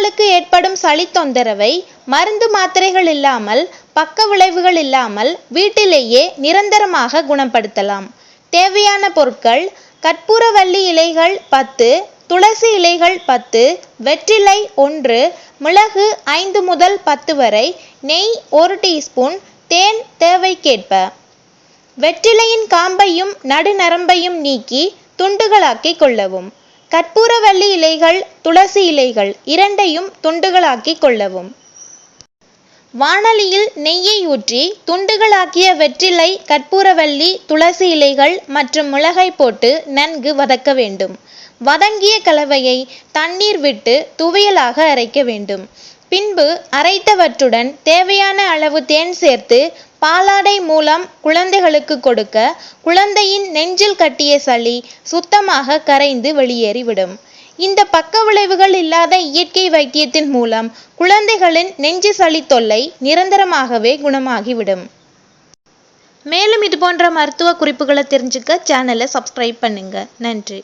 குழந்தைகளுக்கு ஏற்படும் சளி தொந்தரவை மருந்து மாத்திரைகள் இல்லாமல் பக்க விளைவுகள் இல்லாமல் வீட்டிலேயே நிரந்தரமாக குணப்படுத்தலாம். தேவையான பொருட்கள் கற்பூரவள்ளி இலைகள் பத்து துளசி இலைகள் பத்து வெற்றிலை ஒன்று மிளகு ஐந்து முதல் பத்து வரை நெய் ஒரு டீஸ்பூன் தேன் தேவைக்கேற்ப. வெற்றிலையின் காம்பையும் நடுநரம்பையும் நீக்கி துண்டுகளாக்கிக் கொள்ளவும். கற்பூரவள்ளி இலைகள் துளசி இலைகள் இரண்டையும் துண்டுகளாக்கி கொள்ளவும். வாணலியில் நெய்யை ஊற்றி துண்டுகளாக்கிய வெற்றிலை கற்பூரவள்ளி துளசி இலைகள் மற்றும் மிளகை போட்டு நன்கு வதக்க வேண்டும். வதங்கிய கலவையை தண்ணீர் விட்டு துவையலாக அரைக்க வேண்டும். பின்பு அரைத்தவற்றுடன் தேவையான அளவு தேன் சேர்த்து பாலாடை மூலம் குழந்தைகளுக்கு கொடுக்க குழந்தையின் நெஞ்சில் கட்டிய சளி சுத்தமாக கரைந்து வெளியேறிவிடும். இந்த பக்க விளைவுகள் இல்லாத இயற்கை வைத்தியத்தின் மூலம் குழந்தைகளின் நெஞ்சு சளி தொல்லை நிரந்தரமாகவே குணமாகிவிடும். மேலும் இது போன்ற மருத்துவ குறிப்புகளை தெரிஞ்சுக்க சேனலை சப்ஸ்கிரைப் பண்ணுங்க. நன்றி.